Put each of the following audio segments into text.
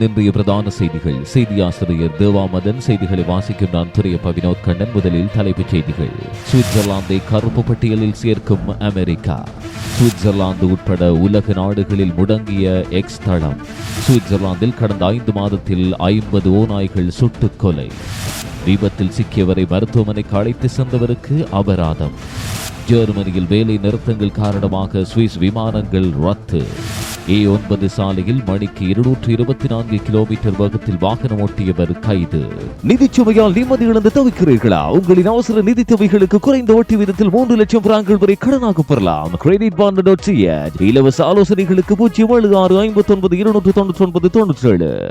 இன்றைய பிரதான செய்திகள். செய்தி ஆசிரியர் தேவாமதன் செய்திகளை வாசிக்கும் நான் துறையப்ப வினோத் கண்ணன். முதலில் தலைப்புச் செய்திகள். சுவிட்சர்லாந்தை கருப்பு பட்டியலில் சேர்க்கும் அமெரிக்கா. சுவிட்சர்லாந்து உட்பட உலக நாடுகளில் முடங்கிய எக்ஸ் தளம். சுவிட்சர்லாந்தில் கடந்த ஐந்து மாதத்தில் ஐம்பது ஓநாய்கள் சுட்டுக் கொலை. விபத்தில் சிக்கியவரை மருத்துவமனைக்கு அழைத்து சென்றவருக்கு அபராதம். ஜெர்மனியில் வேலை நிறுத்தங்கள் காரணமாக சுவிஸ் விமானங்கள் ரத்து. ஏ ஒன்பது சாலையில் மணிக்கு இருநூற்று இருபத்தி நான்கு கிலோமீட்டர் வேகத்தில் வாகனம் ஓட்டியவர் கைது. நிதிச்சுமையால் நிம்மதி இழந்து தவிக்கிறீர்களா? உங்களின் அவசர நிதி தேவைகளுக்கு குறைந்த ஓட்டி விதத்தில் மூன்று லட்சம் பிராங்கள் வரை கடனாக பெறலாம். கிரெடிட் பாண்ட் டாட் இலவச ஆலோசனைகளுக்கு பூஜ்ஜியம் ஏழு ஆறு ஐம்பத்தி ஒன்பது இருநூற்று தொண்ணூற்றி ஒன்பது தொண்ணூற்றி ஏழு.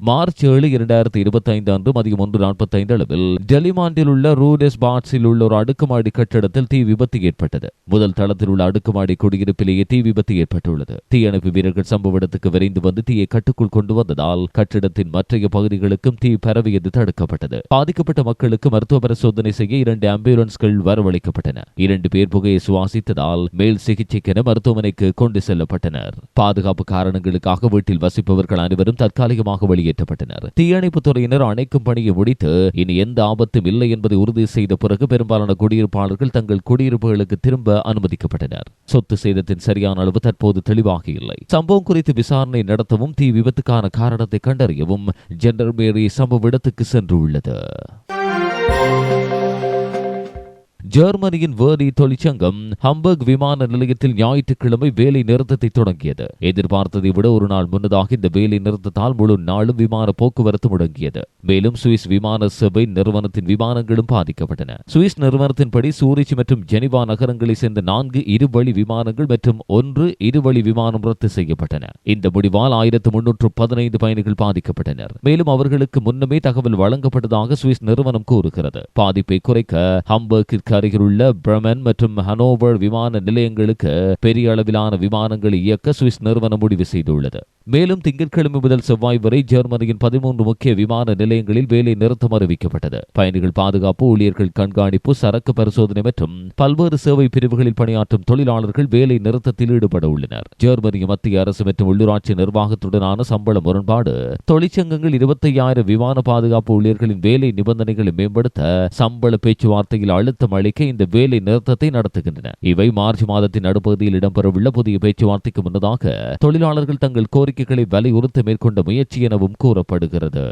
மார்ச் ஏழு இரண்டாயிரத்தி இருபத்தி ஐந்து அன்று மதியம் ஒன்று நாற்பத்தைந்து அளவில் டெலிமாண்டில் உள்ள ரூடெஸ் பாட்ஸில் உள்ள ஒரு அடுக்குமாடி கட்டிடத்தில் தீ விபத்து ஏற்பட்டது. முதல் தளத்தில் உள்ள அடுக்குமாடி குடியிருப்பிலேயே தீ விபத்து ஏற்பட்டுள்ளது. தீயணைப்பு வீரர்கள் சம்பவ இடத்துக்கு விரைந்து வந்து தீயை கட்டுக்குள் கொண்டு வந்ததால் கட்டிடத்தின் மற்றைய பகுதிகளுக்கும் தீ பரவியது தடுக்கப்பட்டது. பாதிக்கப்பட்ட மக்களுக்கு மருத்துவ பரிசோதனை செய்ய இரண்டு ஆம்புலன்ஸ்கள் வரவழைக்கப்பட்டன. இரண்டு பேர் புகையை சுவாசித்ததால் மேல் சிகிச்சைக்கென மருத்துவமனைக்கு கொண்டு செல்லப்பட்டனர். பாதுகாப்பு காரணங்களுக்காக வீட்டில் வசிப்பவர்கள் அனைவரும் தற்காலிகமாக வெளியே வெளியேற்றப்பட்டனர். தீயணைப்பு துறையினர் அணைக்கும் பணியை முடித்து இனி எந்த ஆபத்தும் இல்லை என்பதை உறுதி செய்த பிறகு பெரும்பாலான குடியிருப்பாளர்கள் தங்கள் குடியிருப்புகளுக்கு திரும்ப அனுமதிக்கப்பட்டனர். சொத்து சேதத்தின் சரியான அளவு தற்போது தெளிவாக இல்லை சம்பவம் குறித்து விசாரணை நடத்தவும் தீ விபத்துக்கான காரணத்தை கண்டறியவும் ஜெனரல் மேரி சம்பவ இடத்துக்கு சென்றுள்ளது. ஜெர்மனியின் வேரி தொழிற்சங்கம் ஹம்பர்க் விமான நிலையத்தில் ஞாயிற்றுக்கிழமை வேலை நிறுத்தத்தை தொடங்கியது. எதிர்பார்த்ததை விட ஒரு நாள் முன்னதாக இந்த வேலை நிறுத்தத்தால் முழு நாளும் விமான போக்குவரத்து முடங்கியது. மேலும் சுவிஸ் விமான சபை நிறுவனத்தின் விமானங்களும் பாதிக்கப்பட்டன. சுவிஸ் நிறுவனத்தின்படி சூரிச் மற்றும் ஜெனிவா நகரங்களை சேர்ந்த நான்கு இருவழி விமானங்கள் மற்றும் ஒன்று இருவழி விமானம் ரத்து செய்யப்பட்டன. இந்த முடிவால் ஆயிரத்து முன்னூற்று பதினைந்து பயணிகள் பாதிக்கப்பட்டனர். மேலும் அவர்களுக்கு முன்னமே தகவல் வழங்கப்பட்டதாக சுவிஸ் நிறுவனம் கூறுகிறது. பாதிப்பை குறைக்க ஹம்பர்கிற்கு அருகிலுள்ள பிரமன் மற்றும் ஹனோவர் விமான நிலையங்களுக்கு பெரிய அளவிலான விமானங்களை இயக்க சுவிஸ் நிறுவனம் முடிவு செய்துள்ளது. மேலும் திங்கட்கிழமை முதல் செவ்வாய் வரை ஜெர்மனியின் பதிமூன்று முக்கிய விமான நிலையங்களில் வேலை நிறுத்தம் அறிவிக்கப்பட்டது. பயணிகள் பாதுகாப்பு ஊழியர்கள் கண்காணிப்பு சரக்கு பரிசோதனை மற்றும் பல்வேறு சேவை பிரிவுகளில் பணியாற்றும் தொழிலாளர்கள் வேலை நிறுத்தத்தில் ஈடுபட உள்ளனர். ஜெர்மனி மத்திய அரசு மற்றும் உள்ளூராட்சி நிர்வாகத்துடனான சம்பள முரண்பாடு தொழிற்சங்கங்கள் இருபத்தையாயிரம் விமான பாதுகாப்பு ஊழியர்களின் வேலை நிபந்தனைகளை மேம்படுத்த சம்பள பேச்சுவார்த்தையில் அழுத்தம் அளிக்க இந்த வேலை நிறுத்தத்தை நடத்துகின்றன. இவை மார்ச் மாதத்தின் நடுப்பகுதியில் இடம்பெறவுள்ள புதிய பேச்சுவார்த்தைக்கு முன்னதாக தொழிலாளர்கள் தங்கள் கோரிக்கைகளை வலியுறுத்த மேற்கொண்ட முயற்சி எனவும் கூறப்படுகிறது.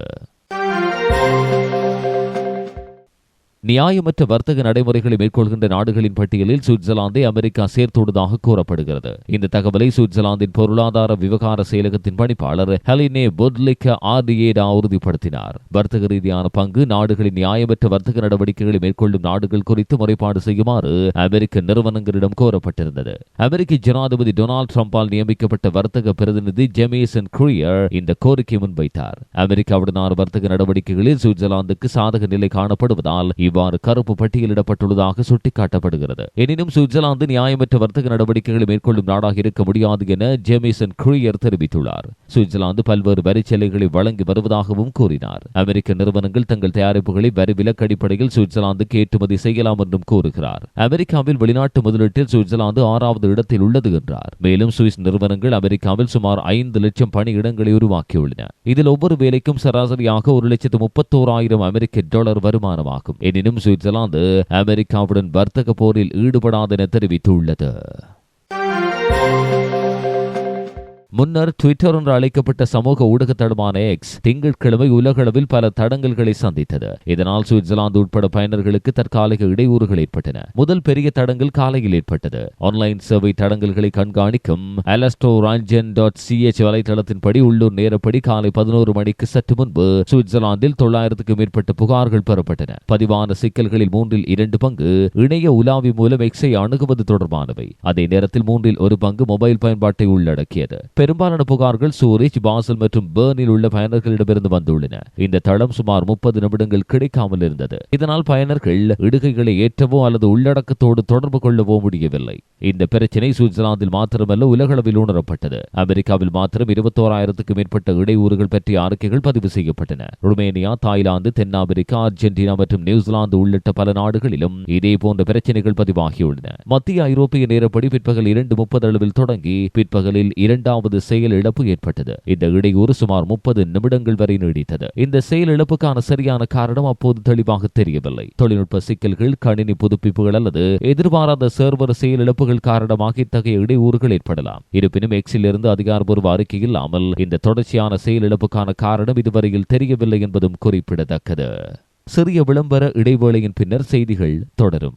நியாயமற்ற வர்த்தக நடைமுறைகளை மேற்கொள்கின்ற நாடுகளின் பட்டியலில் சுவிட்சர்லாந்தை அமெரிக்கா சேர்த்துள்ளதாக கூறப்படுகிறது. இந்த தகவலை சுவிட்சர்லாந்தின் பொருளாதார விவகார செயலகத்தின் பணிப்பாளர் ஹெலினே பொட்லிக் ஆர்டிஏடா உறுதிப்படுத்தினார். வர்த்தக ரீதியான பங்கு நாடுகளின் நியாயமற்ற வர்த்தக நடவடிக்கைகளை மேற்கொள்ளும் நாடுகள் குறித்து முறைப்பாடு செய்யுமாறு அமெரிக்க நிறுவனங்களிடம் கோரப்பட்டிருந்தது. அமெரிக்க ஜனாதிபதி டொனால்டு டிரம்பால் நியமிக்கப்பட்ட வர்த்தக பிரதிநிதி ஜெமேசன் குரியர் இந்த கோரிக்கை முன்வைத்தார். அமெரிக்காவுடனான வர்த்தக நடவடிக்கைகளில் சுவிட்சர்லாந்துக்கு சாதக நிலை காணப்படுவதால் இவ்வாறு கருப்பு பட்டியலிடப்பட்டுள்ளதாக சுட்டிக்காட்டப்படுகிறது. எனினும் சுவிட்சர்லாந்து நியாயமற்ற வர்த்தக நடவடிக்கைகளை மேற்கொள்ளும் நாடாக இருக்க முடியாது என ஜேமிசன் குரியர் தெரிவித்துள்ளார். சுவிட்சர்லாந்து பல்வேறு வரிச்சலுகைகளை வழங்கி வருவதாகவும் கூறினார். அமெரிக்க நிறுவனங்கள் தங்கள் தயாரிப்புகளை வரி விலக்கு அடிப்படையில் சுவிட்சர்லாந்துக்கு ஏற்றுமதி செய்யலாம் என்றும் கூறுகிறார். அமெரிக்காவில் வெளிநாட்டு முதலீட்டில் சுவிட்சர்லாந்து ஆறாவது இடத்தில் உள்ளது என்றார். மேலும் சுவிஸ் நிறுவனங்கள் அமெரிக்காவில் சுமார் ஐந்து லட்சம் பணியிடங்களை உருவாக்கியுள்ளன. இதில் ஒவ்வொரு வேலைக்கும் சராசரியாக ஒரு லட்சத்து முப்பத்தோராயிரம் அமெரிக்க டாலர் வருமானமாகும். எனினும் சுவிட்சர்லாந்து அமெரிக்காவுடன் வர்த்தக போரில் ஈடுபடாது என தெரிவித்துள்ளது. முன்னர் ட்விட்டர் என்று அழைக்கப்பட்ட சமூக ஊடக தடமான எக்ஸ் திங்கட்கிழமை உலகளவில் பல தடங்கல்களை சந்தித்தது. இதனால் சுவிட்சர்லாந்து உட்பட பயனர்களுக்கு தற்காலிக இடையூறுகள் ஏற்பட்டன. முதல் பெரிய தடங்கல் காலையில் ஏற்பட்டது. ஆன்லைன் சேவை தடங்கல்களை கண்காணிக்கும் அலஸ்டோ ராஞ்சன் டாட் சிஎச் வலைதளத்தின்படி உள்ளூர் நேரப்படி காலை பதினோரு மணிக்கு சற்று முன்பு சுவிட்சர்லாந்தில் தொள்ளாயிரத்துக்கும் மேற்பட்ட புகார்கள் பெறப்பட்டன. பதிவான சிக்கல்களில் மூன்றில் இரண்டு பங்கு இணைய உலாவி மூலம் எக்ஸை அணுகுவது தொடர்பானவை. அதே நேரத்தில் மூன்றில் ஒரு பங்கு மொபைல் பயன்பாட்டை உள்ளடக்கியது. பெரும்பாலான புகார்கள் சூரிச் பாசல் மற்றும் பேர்னில் உள்ள பயனர்களிடமிருந்து வந்துள்ளன. இந்த தளம் சுமார் முப்பது நிமிடங்கள் கிடைக்காமல் இருந்தது. இதனால் பயனர்கள் இடுகைகளை ஏற்றவோ அல்லது உள்ளடக்கத்தோடு தொடர்பு கொள்ளவோ முடியவில்லை. இந்த பிரச்சினை சுவிட்சர்லாந்தில் மாத்திரமல்ல உலகளவில் உணரப்பட்டது. அமெரிக்காவில் மாத்திரம் இருபத்தோராயிரத்துக்கும் மேற்பட்ட இடையூறுகள் பற்றிய அறிக்கைகள் பதிவு செய்யப்பட்டன. ருமேனியா தாய்லாந்து தென்னாப்பிரிக்கா அர்ஜென்டினா மற்றும் நியூசிலாந்து உள்ளிட்ட பல நாடுகளிலும் இதே போன்ற பிரச்சனைகள் பதிவாகியுள்ளன. மத்திய ஐரோப்பிய நேரப்படி பிற்பகல் இரண்டு முப்பது அளவில் தொடங்கி பிற்பகலில் இரண்டாவது செயல் இழப்பு ஏற்பட்டது. இந்த இடையூறு சுமார் முப்பது நிமிடங்கள் வரை நீடித்தது. இந்த செயல் இழப்புக்கான சரியான காரணம் அப்போது தெளிவாக தெரியவில்லை. தொழில்நுட்ப சிக்கல்கள் கணினி புதுப்பிப்புகள் அல்லது எதிர்பாராத சர்வர் செயல் இழப்புகள் காரணமாக இத்தகைய இடையூறுகள் ஏற்படலாம். இருப்பினும் எக்ஸில் இருந்து அதிகாரப்பூர்வ அறிக்கை இல்லாமல் இந்த தொடர்ச்சியான செயல் இழப்புக்கான காரணம் இதுவரையில் தெரியவில்லை என்பதும் குறிப்பிடத்தக்கது. சிறிய விளம்பர இடைவேளையின் பின்னர் செய்திகள் தொடரும்.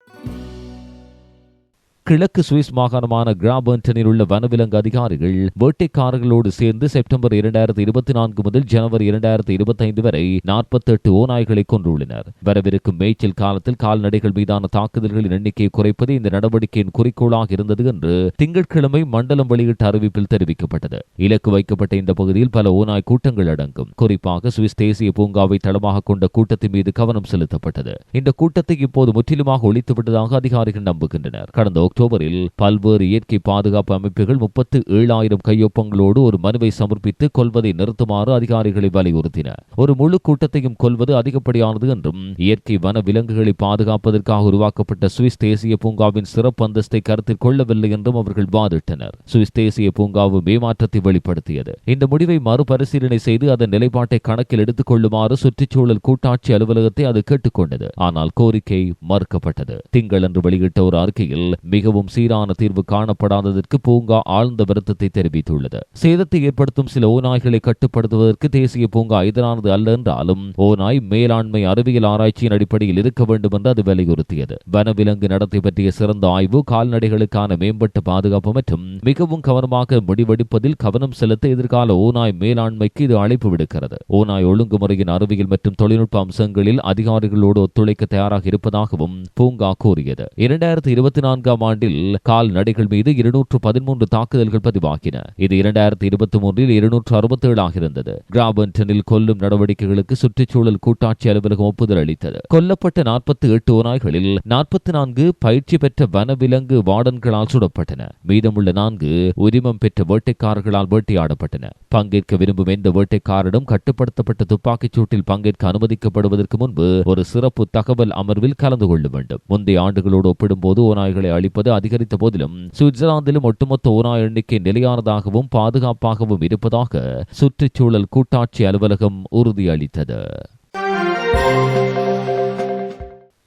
கிழக்கு சுவிஸ் மாகாணமான கிராபர்டனில் உள்ள வனவிலங்கு அதிகாரிகள் வேட்டைக்காரர்களோடு சேர்ந்து செப்டம்பர் இரண்டாயிரத்தி இருபத்தி நான்கு முதல் ஜனவரி இரண்டாயிரத்தி இருபத்தி ஐந்து வரை நாற்பத்தெட்டு ஓநாய்களை கொன்றுள்ளனர். வரவிருக்கும் மேய்ச்சல் காலத்தில் கால்நடைகள் மீதான தாக்குதல்களின் எண்ணிக்கையை குறைப்பது இந்த நடவடிக்கையின் குறிக்கோளாக இருந்தது என்று திங்கட்கிழமை மண்டலம் வெளியிட்ட அறிவிப்பில் தெரிவிக்கப்பட்டது. இலக்கு வைக்கப்பட்ட இந்த பகுதியில் பல ஓநாய் கூட்டங்கள் அடங்கும். குறிப்பாக சுவிஸ் தேசிய பூங்காவை தளமாக கொண்ட கூட்டத்தின் மீது கவனம் செலுத்தப்பட்டது. இந்த கூட்டத்தை இப்போது முற்றிலுமாக ஒழித்துவிட்டதாக அதிகாரிகள் நம்புகின்றனர். கடந்த அக்டோபரில் பல்வேறு இயற்கை பாதுகாப்பு அமைப்புகள் முப்பத்து ஏழாயிரம் கையொப்பங்களோடு ஒரு மனுவை சமர்ப்பித்து கொள்வதை நிறுத்துமாறு அதிகாரிகளை வலியுறுத்தின. ஒரு முழு கூட்டத்தையும் கொல்வது அதிகப்படியானது என்றும் இயற்கை வன விலங்குகளை பாதுகாப்பதற்காக உருவாக்கப்பட்ட சுவிஸ் தேசிய பூங்காவின் சிறப்பு அந்தஸ்தை கருத்தில் கொள்ளவில்லை என்றும் அவர்கள் வாதிட்டனர். சுவிஸ் தேசிய பூங்காவும் ஏமாற்றத்தை வெளிப்படுத்தியது. இந்த முடிவை மறுபரிசீலனை செய்து அதன் நிலைப்பாட்டை கணக்கில் எடுத்துக் கொள்ளுமாறு சுற்றுச்சூழல் கூட்டாட்சி அலுவலகத்தை அது கேட்டுக்கொண்டது ஆனால் கோரிக்கை மறுக்கப்பட்டது. திங்களன்று வெளியிட்ட ஒரு அறிக்கையில் மிக மிகவும் சீரான தீர்வு காணப்படாததற்கு பூங்கா ஆழ்ந்த வருத்தத்தை தெரிவித்துள்ளது. சேதத்தை ஏற்படுத்தும் சில ஓநாய்களை கட்டுப்படுத்துவதற்கு தேசிய பூங்கா எதிரானது அல்ல என்றாலும் ஓநாய் மேலாண்மை அறிவியல் ஆராய்ச்சியின் அடிப்படையில் இருக்க வேண்டும் என்று அது வலியுறுத்தியது. வனவிலங்கு நடத்தை பற்றிய சிறந்த ஆய்வு கால்நடைகளுக்கான மேம்பட்ட பாதுகாப்பு மற்றும் மிகவும் கவனமாக முடிவெடுப்பதில் கவனம் செலுத்த எதிர்கால ஓநாய் மேலாண்மைக்கு இது அழைப்பு விடுக்கிறது. ஓநாய் ஒழுங்குமுறையின் அறிவியல் மற்றும் தொழில்நுட்ப அம்சங்களில் அதிகாரிகளோடு ஒத்துழைக்க தயாராக இருப்பதாகவும் பூங்கா கூறியது. இரண்டாயிரத்தி இருபத்தி நான்காம் ஆண்டு ஆண்டில் கால்நடைகள் மீது இருநூற்று பதிமூன்று தாக்குதல்கள் பதிவாகின. இது இரண்டாயிரத்தி இருபத்தி மூன்றில் இருநூற்று அறுபத்தி ஏழாக இருந்தது கிராபன்டனில் கொல்லும் நடவடிக்கைகளுக்கு சுற்றுச்சூழல் கூட்டாட்சி அலுவலகம் ஒப்புதல் அளித்தது. கொல்லப்பட்ட நாற்பத்தி எட்டு ஓநாய்களில் நாற்பத்தி நான்கு பயிற்சி பெற்ற வனவிலங்கு வார்டன்களால் சுடப்பட்டன. மீதமுள்ள நான்கு உரிமம் பெற்ற வேட்டைக்காரர்களால் வேட்டையாடப்பட்டன. பங்கேற்க விரும்பும் எந்த வேட்டைக்காரனும் கட்டுப்படுத்தப்பட்ட துப்பாக்கிச் சூட்டில் பங்கேற்க அனுமதிக்கப்படுவதற்கு முன்பு ஒரு சிறப்பு தகவல் அமர்வில் கலந்து கொள்ள வேண்டும். முந்தைய ஆண்டுகளோடு ஒப்பிடும்போது ஓநாய்களை அழிப்பது அதிகரித்த போதிலும் சுவிட்சர்லாந்திலும் ஒட்டுமொத்த ஓரா எண்ணிக்கை நிலையானதாகவும் பாதுகாப்பாகவும் இருப்பதாக சுற்றுச்சூழல் கூட்டாட்சி அலுவலகம் உறுதியளித்தது.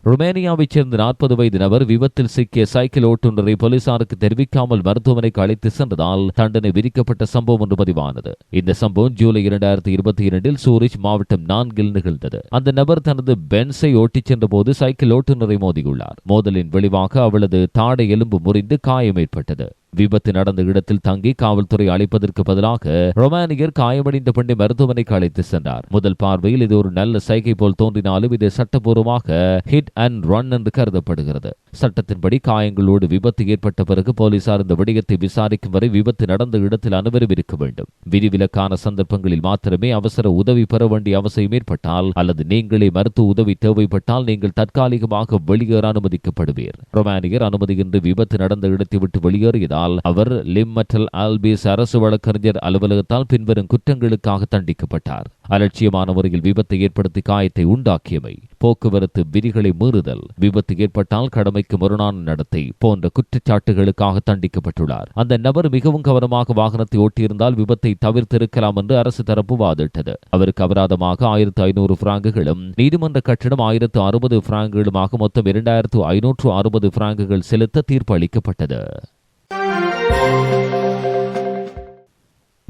ருமேனியாவைச் சேர்ந்த நாற்பது வயது நபர் விபத்தில் சிக்கிய சைக்கிள் ஓட்டுநரை போலீசாருக்கு தெரிவிக்காமல் மருத்துவமனைக்கு அழைத்து சென்றதால் தண்டனை விதிக்கப்பட்ட சம்பவம் ஒன்று பதிவானது. இந்த சம்பவம் ஜூலை இரண்டாயிரத்தி இருபத்தி இரண்டில் சூரிச் மாவட்டம் நான்கில் நிகழ்ந்தது. அந்த நபர் தனது பென்ஸை ஓட்டிச் சென்றபோது சைக்கிள் ஓட்டுநரை மோதியுள்ளார். மோதலின் விளைவாக அவளது தாடை எலும்பு முறிந்து காயம் ஏற்பட்டது. விபத்து நடந்த இடத்தில் தங்கி காவல்துறை அழைப்பதற்கு பதிலாக ரொமானியர் காயமடைந்த பெண்ணை மருத்துவமனைக்கு அழைத்து சென்றார். முதல் பார்வையில் இது ஒரு நல்ல சைகை போல் தோன்றினாலும் இது சட்டபூர்வமாக ஹிட் அண்ட் ரன் என்று கருதப்படுகிறது. சட்டத்தின்படி காயங்களோடு விபத்து ஏற்பட்ட பிறகு போலீசார் இந்த விடயத்தை விசாரிக்கும் வரை விபத்து நடந்த இடத்தில் அனுமதி இருக்க வேண்டும். விதிவிலக்கான சந்தர்ப்பங்களில் மாத்திரமே அவசர உதவி பெற வேண்டிய அவசியம் ஏற்பட்டால் அல்லது நீங்களே மருத்துவ உதவி தேவைப்பட்டால் நீங்கள் தற்காலிகமாக வெளியேற அனுமதிக்கப்படுவீர். ரொமானியர் அனுமதியின்றி விபத்து நடந்த இடத்தை விட்டு வெளியேறியதால் ஆனால் அவர் லிம்மட்டல் ஆல்பிஸ் அரசு வழக்கறிஞர் அலுவலகத்தால் பின்வரும் குற்றங்களுக்காக தண்டிக்கப்பட்டார். அலட்சியமான முறையில் விபத்தை ஏற்படுத்தி காயத்தை உண்டாக்கியமை போக்குவரத்து விதிகளை மீறுதல் விபத்து ஏற்பட்டால் கடமைக்கு முரணான நடத்தை போன்ற குற்றச்சாட்டுகளுக்காக தண்டிக்கப்பட்டுள்ளார். அந்த நபர் மிகவும் கவனமாக வாகனத்தை ஓட்டியிருந்தால் விபத்தை தவிர்த்திருக்கலாம் என்று அரசு தரப்பு வாதிட்டது. அவருக்கு அபராதமாக ஆயிரத்து ஐநூறு பிராங்குகளும் நீதிமன்ற கட்டணம் ஆயிரத்து அறுபது பிராங்குகளுமாக மொத்தம் இரண்டாயிரத்து ஐநூற்று அறுபது பிராங்குகள் செலுத்த தீர்ப்பு அளிக்கப்பட்டது.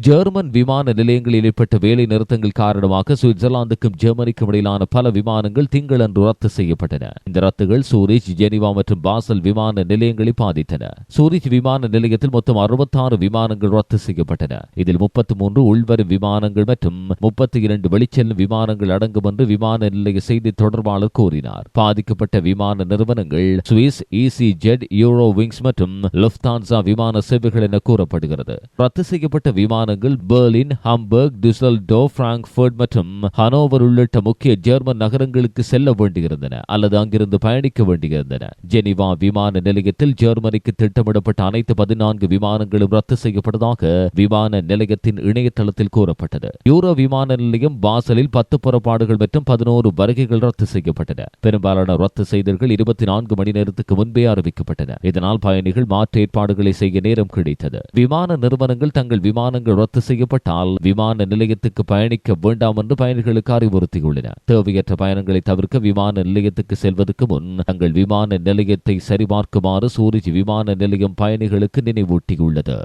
ஜெர்மன் விமான நிலையங்களில் ஏற்பட்ட வேலை நிறுத்தங்கள் காரணமாக சுவிட்சர்லாந்துக்கும் ஜெர்மனிக்கும் இடையிலான பல விமானங்கள் திங்களன்று ரத்து செய்யப்பட்டன. இந்த ரத்துகள் சூரிச் ஜெனிவா மற்றும் பாசல் விமான நிலையங்களை பாதித்தன. சூரிச் விமான நிலையத்தில் மொத்தம் அறுபத்தாறு விமானங்கள் ரத்து செய்யப்பட்டன. இதில் முப்பத்தி மூன்று உள்வரும் விமானங்கள் மற்றும் முப்பத்தி இரண்டு வெளிச்செல்லும் விமானங்கள் அடங்கும் என்று விமான நிலைய செய்தி தொடர்பாளர் கூறினார். பாதிக்கப்பட்ட விமான நிறுவனங்கள் Swiss easyJet Eurowings மற்றும் லுப்தான்சா விமான சேவைகள் என கூறப்படுகிறது. ரத்து செய்யப்பட்ட விமான விமானங்கள் பெர்லின் ஹம்பர்க் டிசல்டோ பிராங்க்ஃபர்ட் மற்றும் ஹனோவர் உள்ளிட்ட முக்கிய ஜெர்மன் நகரங்களுக்கு செல்ல வேண்டியிருந்தன அல்லது அங்கிருந்து பயணிக்க வேண்டியிருந்தன. ஜெனிவா விமான நிலையத்தில் ஜெர்மனிக்கு திட்டமிடப்பட்ட அனைத்து பதினான்கு விமானங்களும் ரத்து செய்யப்பட்டதாக விமான நிலையத்தின் இணையதளத்தில் கூறப்பட்டது. யூரோ விமான நிலையம் பாசலில் பத்து புறப்பாடுகள் மற்றும் பதினோரு வருகைகள் ரத்து செய்யப்பட்டன. பெரும்பாலான ரத்து செய்தல்கள் இருபத்தி நான்கு மணி நேரத்துக்கு முன்பே அறிவிக்கப்பட்டன. இதனால் பயணிகள் மாற்று ஏற்பாடுகளை செய்ய நேரம் கிடைத்தது. விமான நிறுவனங்கள் தங்கள் விமானங்கள் ரத்து செய்யப்பட்டால் விமான நிலையத்துக்கு பயணிக்க வேண்டாம் என்று பயணிகளுக்கு அறிவுறுத்தியுள்ளன. தேவையற்ற பயணங்களை தவிர்க்க விமான நிலையத்துக்கு செல்வதற்கு முன் தங்கள் விமான நிலையத்தை சரிபார்க்குமாறு சூரிஜ் விமான நிலையம் பயணிகளுக்கு நினைவூட்டியுள்ளது.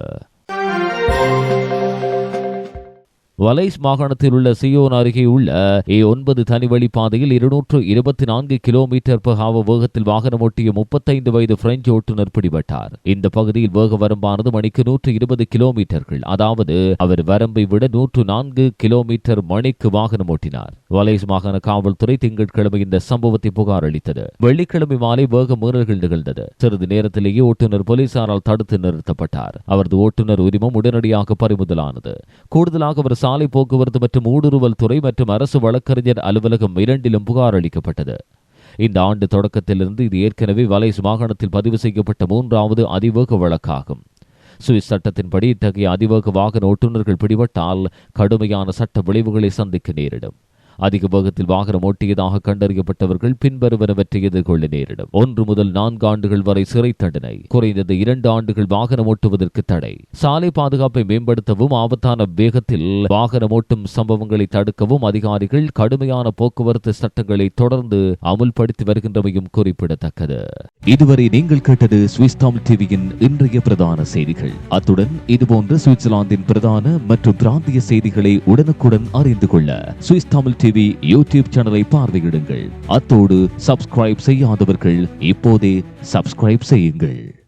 வலைஸ் மாகாணத்தில் உள்ள சியோன் அருகே உள்ள ஏ ஒன்பது தனிவழி பாதையில் இருநூற்று இருபத்தி நான்கு கிலோமீட்டர் பகாவ வேகத்தில் வாகனம் ஓட்டிய முப்பத்தைந்து வயது பிரெஞ்சு ஓட்டுநர் பிடிபட்டார். இந்த பகுதியில் வேக வரம்பானது மணிக்கு நூற்று இருபது கிலோமீட்டர்கள். அதாவது அவர் வரம்பை விட நூற்று நான்கு கிலோமீட்டர் மணிக்கு வாகனம் ஓட்டினார். வலைஸ் மாகாண காவல்துறை திங்கட்கிழமை இந்த சம்பவத்தை புகார் அளித்தது. வெள்ளிக்கிழமை மாலை வேக மீறல்கள் நிகழ்ந்தது. சிறிது நேரத்திலேயே ஓட்டுநர் போலீசாரால் தடுத்து நிறுத்தப்பட்டார். அவரது ஓட்டுநர் உரிமம் உடனடியாக பறிமுதலானது. கூடுதலாக அவர் சாலை போக்குவரத்து மற்றும் ஊடுருவல் துறை மற்றும் அரசு வழக்கறிஞர் அலுவலகம் இரண்டிலும் புகார் அளிக்கப்பட்டது. இந்த ஆண்டு தொடக்கத்திலிருந்து இது ஏற்கனவே வலைஸ் மாகாணத்தில் பதிவு செய்யப்பட்ட மூன்றாவது அதிவேக வழக்காகும். சுவிஸ் சட்டத்தின்படி இத்தகைய அதிவேக வாகன ஓட்டுநர்கள் பிடிபட்டால் கடுமையான சட்ட விளைவுகளை சந்திக்க நேரிடும். அதிக வேகத்தில் வாகனம் ஓட்டியதாக கண்டறியப்பட்டவர்கள் பின்வருவனவற்றை எதிர்கொள்ள நேரிடும். ஒன்று முதல் நான்கு ஆண்டுகள் வரை சிறை தண்டனை குறைந்தது இரண்டு ஆண்டுகள் வாகனம் ஓட்டுவதற்கு தடை. சாலை பாதுகாப்பை மேம்படுத்தவும் ஆபத்தான வேகத்தில் வாகனம் ஓட்டும் சம்பவங்களை தடுக்கவும் அதிகாரிகள் கடுமையான போக்குவரத்து சட்டங்களை தொடர்ந்து அமுல்படுத்தி வருகின்றமையும் குறிப்பிடத்தக்கது. இதுவரை நீங்கள் கேட்டது சுவிஸ் தமிழ் டிவியின் இன்றைய பிரதான செய்திகள். அத்துடன் இதுபோன்ற சுவிட்சர்லாந்தின் பிரதான மற்றும் பிராந்திய செய்திகளை உடனுக்குடன் அறிந்து கொள்ள சுவிஸ் தமிழ் டிவி யூடியூப் சேனலை பார்வையிடுங்கள். அத்தோடு சப்ஸ்கிரைப் செய்யாதவர்கள் இப்போதே சப்ஸ்கிரைப் செய்யுங்கள்.